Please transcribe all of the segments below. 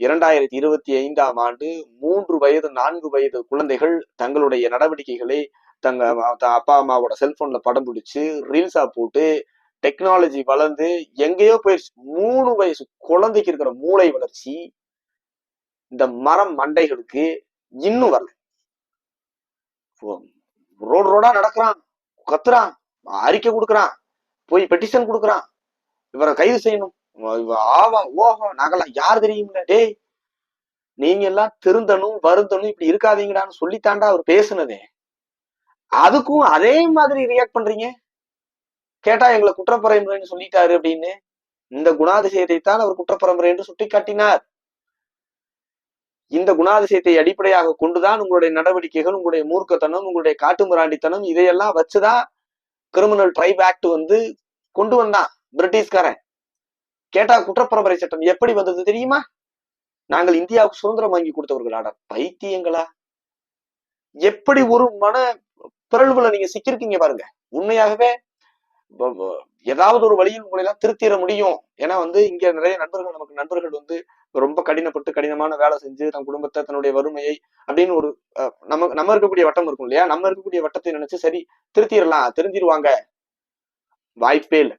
இரண்டாயிரத்தி இருபத்தி ஐந்தாம் ஆண்டு மூன்று வயது நான்கு வயது குழந்தைகள் தங்களுடைய நடவடிக்கைகளை தங்க அப்பா அம்மாவோட செல்போன்ல படம் பிடிச்சு ரீல்ஸா போட்டு டெக்னாலஜி வளர்ந்து எங்கேயோ போயிடுச்சு மூணு வயசு குழந்தைக்கு இருக்கிற மூளை வளர்ச்சி இந்த மரம் மண்டைகளுக்கு இன்னும் வரல. ரோடு ரோடா நடக்கிறான் கத்துறான் அறிக்கை கொடுக்குறான் போய் பெட்டிஷன் கொடுக்குறான் இவரை கைது செய்யணும். இவ- ஆவா ஓஹோ நாங்கெல்லாம் யார் தெரியும்ல? டேய் நீங்க எல்லாம் திருந்தணும் வருந்தணும் இப்படி இருக்காதீங்கடான்னு சொல்லித்தாண்டா அவர் பேசுனதே. அதுக்கும் அதே மாதிரி ரியாக்ட் பண்றீங்க? கேட்டா எங்களை குற்றப்பரம்பரைன்னு சொல்லிட்டாரு அப்படின்னு. இந்த குணாதிசயத்தை தான் அவர் குற்றப்பரம்பரை என்று சுட்டி காட்டினார் இந்த குணாதிசயத்தை அடிப்படையாக கொண்டுதான் உங்களுடைய நடவடிக்கைகள் உங்களுடைய மூர்க்கத்தனம் உங்களுடைய காட்டுமிராண்டித்தனம் இதையெல்லாம் வச்சுதான் கிரிமினல் ட்ரைப் ஆக்ட் வந்து கொண்டு வந்தான். பிரிட்டிஷ்காரன். கேட்டா குற்றப்பரம்பரை சட்டம் எப்படி வந்தது தெரியுமா? நாங்கள் இந்தியாவுக்கு சுதந்திரம் வாங்கி கொடுத்தவர்களாட. பைத்தியங்களா? எப்படி ஒரு மன பிறழ்வுல நீங்க சிக்கிருக்கீங்க பாருங்க. உண்மையாகவே ஏதாவது ஒரு வழியில் உங்களை எல்லாம் திருத்திட முடியும். ஏன்னா வந்து இங்க நிறைய நண்பர்கள் நமக்கு நண்பர்கள் வந்து ரொம்ப கடினப்பட்டு கடினமான வேலை செஞ்சு தன் குடும்பத்தை தன்னுடைய வறுமையை அப்படின்னு ஒரு அஹ், நம்ம நம்ம இருக்கக்கூடிய வட்டம் இருக்கும் இல்லையா? நம்ம இருக்கக்கூடிய வட்டத்தை நினைச்சு சரி திருத்திடலாம் திருந்திருவாங்க வாய்ப்பே இல்லை.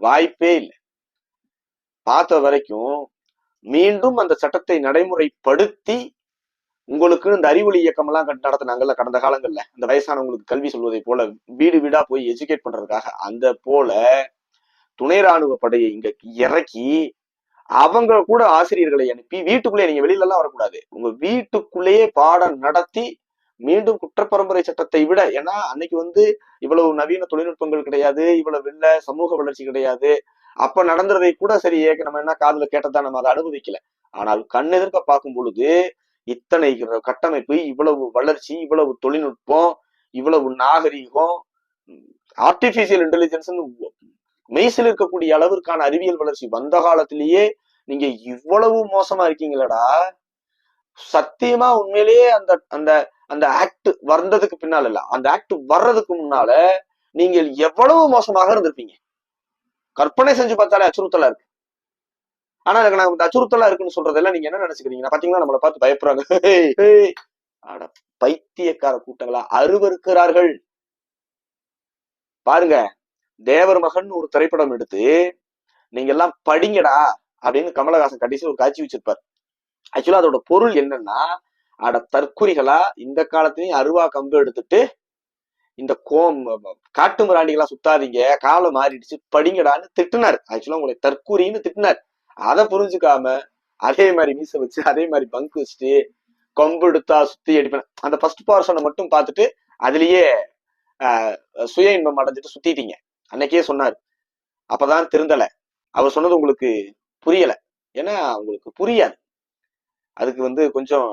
வாய்ப்பே இல்லை. பார்த்த வரைக்கும் மீண்டும் அந்த சட்டத்தை நடைமுறைப்படுத்தி உங்களுக்கு இந்த அறிவொளி இயக்கம் எல்லாம் நடத்தினாங்கல்ல கடந்த காலங்கள்ல. இந்த வயசானவங்களுக்கு கல்வி சொல்வதை போல வீடு வீடா போய் எஜுகேட் பண்றதுக்காக. அந்த போல துணை ராணுவ படையை இங்க இறக்கி அவங்க கூட ஆசிரியர்களை அனுப்பி வீட்டுக்குள்ளேயே நீங்க வெளியில எல்லாம் வரக்கூடாது. உங்க வீட்டுக்குள்ளேயே பாடம் நடத்தி மீண்டும் குற்றப்பரம்பரை சட்டத்தை விட ஏன்னா அன்னைக்கு வந்து இவ்வளவு நவீன தொழில்நுட்பங்கள் கிடையாது இவ்வளவு இல்ல சமூக வளர்ச்சி கிடையாது அப்ப நடந்ததை கூட சரி ஏக நம்ம என்ன காதல கேட்டதா நம்ம அதை அனுபவிக்கல. ஆனால் கண்ணெதிர்க்க பார்க்கும் பொழுது இத்தனை கட்டமைப்பு இவ்வளவு வளர்ச்சி இவ்வளவு தொழில்நுட்பம் இவ்வளவு நாகரீகம் ஆர்டிபிஷியல் இன்டெலிஜென்ஸ் மெய்சில் இருக்கக்கூடிய அளவிற்கான அறிவியல் வளர்ச்சி வந்த காலத்திலேயே நீங்க இவ்வளவு மோசமா இருக்கீங்களடா. சத்தியமா உண்மையிலேயே அந்த அந்த அந்த ஆக்ட் வந்ததுக்கு பின்னால இல்ல அந்த ஆக்ட் வர்றதுக்கு முன்னால நீங்கள் எவ்வளவு மோசமாக இருந்திருப்பீங்க? கற்பனை செஞ்சு பார்த்தாலே அச்சுறுத்தலா இருக்கு. ஆனா எனக்கு நான் அச்சுறுத்தலா இருக்குன்னு சொல்றதெல்லாம் நீங்க என்ன நினைச்சுக்கிறீங்க பாத்தீங்களா? நம்மளை பார்த்து பயப்படுறாங்க. அட பைத்தியக்கார கூட்டங்களா? அருவருக்கிறார்கள். பாருங்க தேவர் மகன் ஒரு திரைப்படம் எடுத்து நீங்க எல்லாம் படிங்கடா அப்படின்னு கமலஹாசன் கடைசி ஒரு காட்சி வச்சிருப்பார். ஆக்சுவலா அதோட பொருள் என்னன்னா அட தற்குறிகளா இந்த காலத்திலயும் அருவா கம்பு எடுத்துட்டு இந்த கோம் காட்டு மிராண்டிகளாம் சுத்தாதீங்க காலம் மாறிடுச்சு படிங்கடான்னு திட்டினார். ஆக்சுவலா உங்களை தற்கூரின்னு திட்டினார். அதை புரிஞ்சுக்காம அதே மாதிரி மீச வச்சு அதே மாதிரி பங்க் வச்சுட்டு கொம்பு எடுத்தா சுத்தி அடிப்பேன். அந்த ஃபர்ஸ்ட் போர்ஷனை மட்டும் பார்த்துட்டு அதுலயே ஆஹ், சுய இன்பம் அடைஞ்சிட்டு சுத்திட்டீங்க. அன்னைக்கே சொன்னார். அப்பதான் திருந்தல. அவர் சொன்னது உங்களுக்கு புரியல. ஏன்னா உங்களுக்கு புரியாது. அதுக்கு வந்து கொஞ்சம்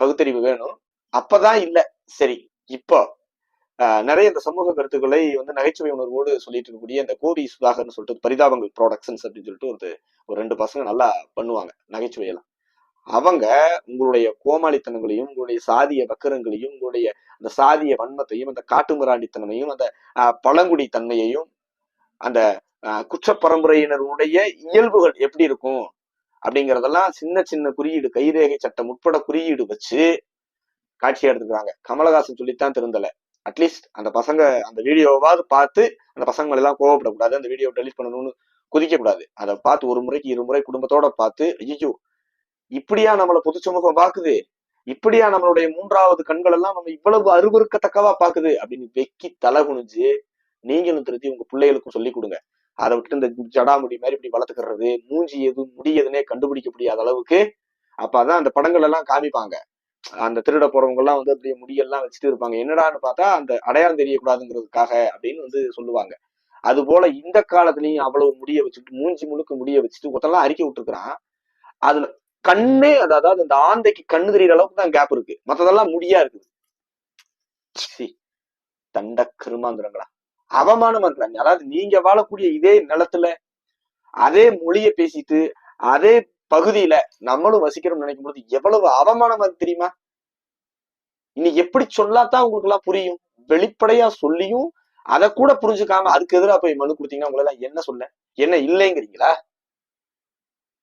பகுத்தறிவு வேணும். அப்பதான் இல்லை. சரி இப்போ நிறைய இந்த சமூக கருத்துக்களை வந்து நகைச்சுவை உணர்வோடு சொல்லிட்டு இருக்கக்கூடிய இந்த கோபி சுதாகர்னு சொல்லிட்டு பரிதாபங்கள் ப்ராடக்ஷன்ஸ் அப்படின்னு சொல்லிட்டு ஒரு ஒரு ரெண்டு பசங்க நல்லா பண்ணுவாங்க நகைச்சுவையெல்லாம். அவங்க உங்களுடைய கோமாளித்தனங்களையும் உங்களுடைய சாதிய வக்கரங்களையும் உங்களுடைய அந்த சாதிய வன்மத்தையும் அந்த காட்டுமிராண்டித்தனமையும் அந்த பழங்குடி தன்மையையும் அந்த குற்ற பரம்பரையினருடைய இயல்புகள் எப்படி இருக்கும் அப்படிங்கறதெல்லாம் சின்ன சின்ன குறியீடு கைரேகை சட்டம் உட்பட குறியீடு வச்சு காட்சி எடுத்துக்கிறாங்க. கமலஹாசன் சொல்லித்தான் திருந்தலை. அட்லீஸ்ட் அந்த பசங்க அந்த வீடியோவாவது பார்த்து அந்த பசங்க மேல எல்லாம் கோவப்படக்கூடாது. அந்த வீடியோ டெலிட் பண்ணணும்னு குதிக்கக்கூடாது. அதை பார்த்து ஒரு முறைக்கு இரு முறை குடும்பத்தோட பார்த்து ஐயோ இப்படியா நம்மள பொது சமூகம் பாக்குது இப்படியா நம்மளுடைய மூன்றாவது கண்கள் எல்லாம் நம்ம இவ்வளவு அருவருக்கத்தக்கவா பாக்குது அப்படின்னு வெக்கி தலை குனிஞ்சு நீங்களும் திருத்தி உங்க பிள்ளைகளுக்கும் சொல்லி கொடுங்க. அதை விட்டு இந்த ஜடாமுடி மாதிரி இப்படி வளர்த்துக்கிறது மூஞ்சி எது முடியதுன்னே கண்டுபிடிக்க முடியாத அளவுக்கு அப்பதான் அந்த படங்கள் எல்லாம் காமிப்பாங்க. அந்த திருட போறவங்க எல்லாம் வந்து அப்படியே முடியெல்லாம் வச்சுட்டு இருப்பாங்க. என்னடான்னு பார்த்தா அந்த அடையாளம் தெரியக்கூடாதுங்கிறதுக்காக அப்படின்னு வந்து சொல்லுவாங்க. அது போல இந்த காலத்துலயும் அவ்வளவு முடிய வச்சுட்டு மூஞ்சி முழுக்க முடிய வச்சுட்டு ஒருத்தெல்லாம் அறிக்கை விட்டுருக்கான் அதுல கண்ணே அதாவது இந்த ஆந்தைக்கு கண்ணு தெரியற அளவுக்கு தான் கேப் இருக்கு. மத்ததெல்லாம் முடியா இருக்குது. தண்ட கிருமாந்திரங்களா. அவமானமா இருக்கிறாங்க. அதாவது நீங்க வாழக்கூடிய இதே நிலத்துல அதே மொழிய பேசிட்டு அதே பகுதியில நம்மளும் வசிக்கிறோம்னு நினைக்கும் பொழுது எவ்வளவு அவமானமா தெரியுமா? இனி எப்படி சொல்லாதான் உங்களுக்கு எல்லாம் புரியும்? வெளிப்படையா சொல்லியும் அதை கூட புரிஞ்சுக்காம அதுக்கு எதிராக போய் மனு கொடுத்தீங்கன்னா உங்களை எல்லாம் என்ன சொல்ல? என்ன இல்லைங்கிறீங்களா?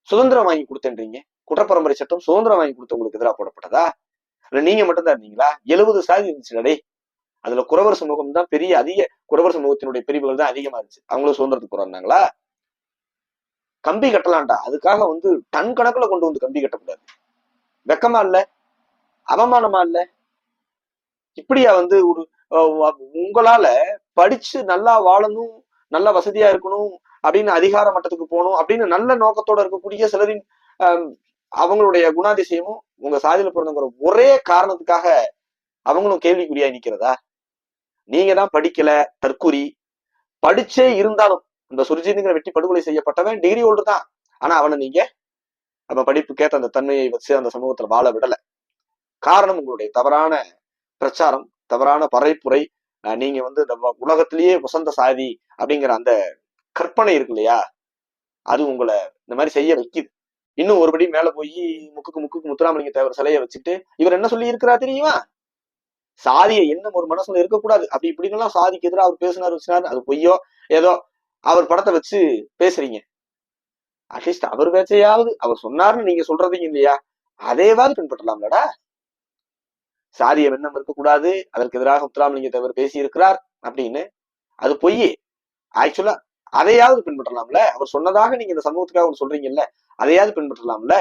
சுதந்திரம் வாங்கி கொடுத்தேன்றீங்க. குற்றப்பரம்பரை சட்டம் சுதந்திரம் வாங்கி கொடுத்தவங்களுக்கு எதிராக போடப்பட்டதா? இல்ல நீங்க மட்டும்தான் இருந்தீங்களா? எழுபது சாதி இருந்துச்சு அதுல குறவர் சமூகம் தான் பெரிய அதிக குறவர் சமூகத்தினுடைய பிரிவுகள் தான் அதிகமா இருந்துச்சு. அவங்களும் சுதந்திரத்துக்கு போறாங்களா கம்பி கட்டலாம்டா. அதுக்காக வந்து டன் கணக்குல கொண்டு வந்து கம்பி கட்டக்கூடாது. வெக்கமா இல்ல. அவமானமா இல்ல. இப்படியா வந்து ஒரு உங்களால படிச்சு நல்லா வாழணும் நல்ல வசதியா இருக்கணும் அப்படின்னு அதிகார மட்டத்துக்கு போகணும் அப்படின்னு நல்ல நோக்கத்தோட இருக்கக்கூடிய சிலரின் அவங்களுடைய குணாதிசயமும் உங்க சாதியில பிறந்தவங்கிற ஒரே காரணத்துக்காக அவங்களும் கேள்விக்குறியா நிக்கிறதா? நீங்க தான் படிக்கல தற்குறி படிச்சே இருந்தாலும் இந்த சுர்ஜித்ங்கிற வெட்டி படுகொலை செய்யப்பட்டவன் டிகிரி ஹோல்டர் தான். ஆனா அவனை நீங்க அவன் படிப்புக்கேற்ற அந்த தன்மையை வச்சு அந்த சமூகத்துல வாழ விடல. காரணம் உங்களுடைய தவறான பிரச்சாரம் தவறான பறைப்புரை நீங்க வந்து இந்த உலகத்திலேயே வசந்த சாதி அப்படிங்கிற அந்த கற்பனை இருக்கு இல்லையா? அது உங்களை இந்த மாதிரி செய்ய வைக்குது. இன்னும் ஒருபடி மேல போய் முக்குக்கு முக்குக்கு முத்துராமலிங்க தேவர் சிலையை வச்சுட்டு இவர் என்ன சொல்லி இருக்கிறா தெரியுமா? சாதியை என்ன ஒரு மனசுல இருக்கக்கூடாது. அப்படி இப்படின்னு எல்லாம் சாதிக்கு எதிராக அவர் பேசினார் வச்சினார் அது பொய்யோ ஏதோ அவர் படத்தை வச்சு பேசுறீங்க. அட்லீஸ்ட் அவர் பேச்சையாவது அவர் சொன்னார்னு நீங்க சொல்றதீங்க இல்லையா? அதேவாது பின்பற்றலாம்லடா. சாதிய எண்ணம் இருக்கக்கூடாது அதற்கு எதிராக முத்துராமலிங்க தேவர் பேசியிருக்கிறார் அப்படின்னு. அது பொய் ஆக்சுவலா அதையாவது பின்பற்றலாம்ல? அவர் சொன்னதாக நீங்க இந்த சமூகத்துக்காக ஒன்று சொல்றீங்கல்ல? அதையாவது பின்பற்றலாம்ல?